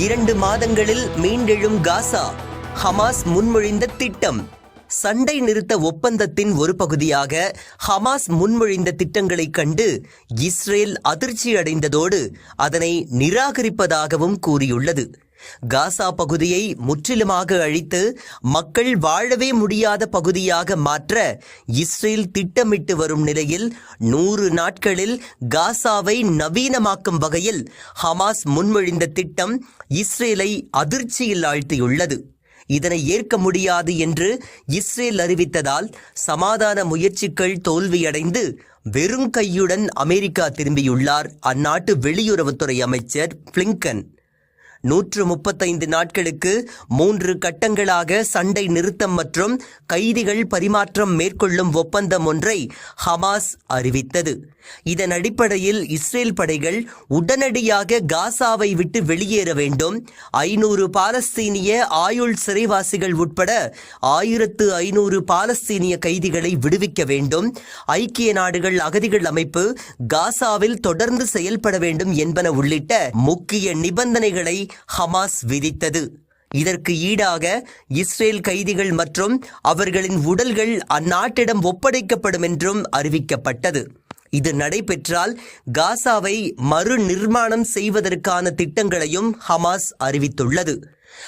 இரண்டு மாதங்களில் மீண்டெழும் காசா ஹமாஸ் முன்மொழிந்த திட்டம். சண்டை நிறுத்த ஒப்பந்தத்தின் ஒரு பகுதியாக ஹமாஸ் முன்மொழிந்த திட்டங்களைக் கண்டு இஸ்ரேல் அதிர்ச்சியடைந்ததோடு அதனை நிராகரிப்பதாகவும் கூறியுள்ளது. காசா பகுதியை முற்றிலுமாக அழித்து மக்கள் வாழவே முடியாத பகுதியாக மாற்ற இஸ்ரேல் திட்டமிட்டு வரும் நிலையில் நூறு நாட்களில் காசாவை நவீனமாக்கும் வகையில் ஹமாஸ் முன்மொழிந்த திட்டம் இஸ்ரேலை அதிர்ச்சியில் ஆழ்த்தியுள்ளது. இதனை ஏற்க முடியாது என்று இஸ்ரேல் அறிவித்ததால் சமாதான முயற்சிகள் தோல்வியடைந்து வெறும் கையுடன் அமெரிக்கா திரும்பியுள்ளார். அந்நாட்டு வெளியுறவுத்துறை அமைச்சர் பிளிங்கன். நூற்று முப்பத்தைந்து நாட்களுக்கு மூன்று கட்டங்களாக சண்டை நிறுத்தம் மற்றும் கைதிகள் பரிமாற்றம் மேற்கொள்ளும் ஒப்பந்தம் ஒன்றை ஹமாஸ் அறிவித்தது. இதன் அடிப்படையில் இஸ்ரேல் படைகள் உடனடியாக காசாவை விட்டு வெளியேற வேண்டும். ஐநூறு பாலஸ்தீனிய ஆயுள் சிறைவாசிகள் உட்பட ஆயிரத்து ஐநூறு பாலஸ்தீனிய கைதிகளை விடுவிக்க வேண்டும். ஐக்கிய நாடுகள் அகதிகள் அமைப்பு காசாவில் தொடர்ந்து செயல்பட வேண்டும் என்பன உள்ளிட்ட முக்கிய நிபந்தனைகளை ஹமாஸ் விதித்தது. இதற்கு ஈடாக இஸ்ரேல் கைதிகள் மற்றும் அவர்களின் உடல்கள் அந்நாட்டிடம் ஒப்படைக்கப்படும் என்றும் அறிவிக்கப்பட்டது. இது நடைபெற்றால் காசாவை மறு நிர்மாணம் செய்வதற்கான திட்டங்களையும் ஹமாஸ் அறிவித்துள்ளது.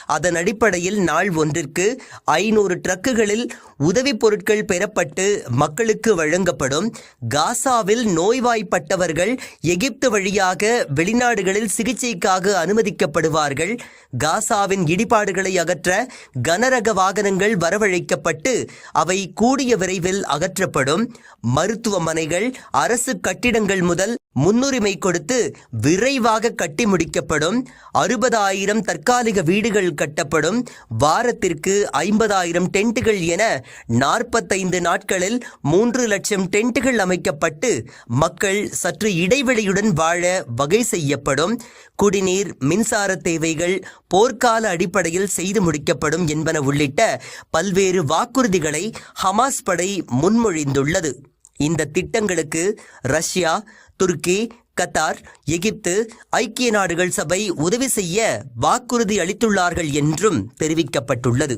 அதன் அடிப்படையில் நாள் ஒன்றிற்கு ஐநூறு ட்ரக்குகளில் உதவிப் பொருட்கள் பெறப்பட்டு மக்களுக்கு வழங்கப்படும். காசாவில் நோய்வாய்ப்பட்டவர்கள் எகிப்து வழியாக வெளிநாடுகளில் சிகிச்சைக்காக அனுமதிக்கப்படுவார்கள். காசாவின் இடிபாடுகளை அகற்ற கனரக வாகனங்கள் வரவழைக்கப்பட்டு அவை கூடிய விரைவில் அகற்றப்படும். மருத்துவமனைகள் அரசு கட்டிடங்கள் முதல் முன்னுரிமை கொடுத்து விரைவாக கட்டி முடிக்கப்படும். அறுபதாயிரம் தற்காலிக வீடுகள் கட்டப்படும். வாரத்திற்கு ஐம்பதாயிரம் டென்ட்டுகள் என நாற்பத்தைந்து நாட்களில் மூன்று லட்சம் டென்ட்டுகள் அமைக்கப்பட்டு மக்கள் சற்று இடைவெளியுடன் வாழ வகை செய்யப்படும். குடிநீர் மின்சார தேவைகள் போர்க்கால அடிப்படையில் செய்து முடிக்கப்படும் என்பன உள்ளிட்ட பல்வேறு வாக்குறுதிகளை ஹமாஸ் படை முன்மொழிந்துள்ளது. இந்த திட்டங்களுக்கு ரஷ்யா துருக்கி கத்தார் எகிப்து ஐக்கிய நாடுகள் சபை உதவி செய்ய வாக்குறுதி அளித்துள்ளார்கள் என்றும் தெரிவிக்கப்பட்டுள்ளது.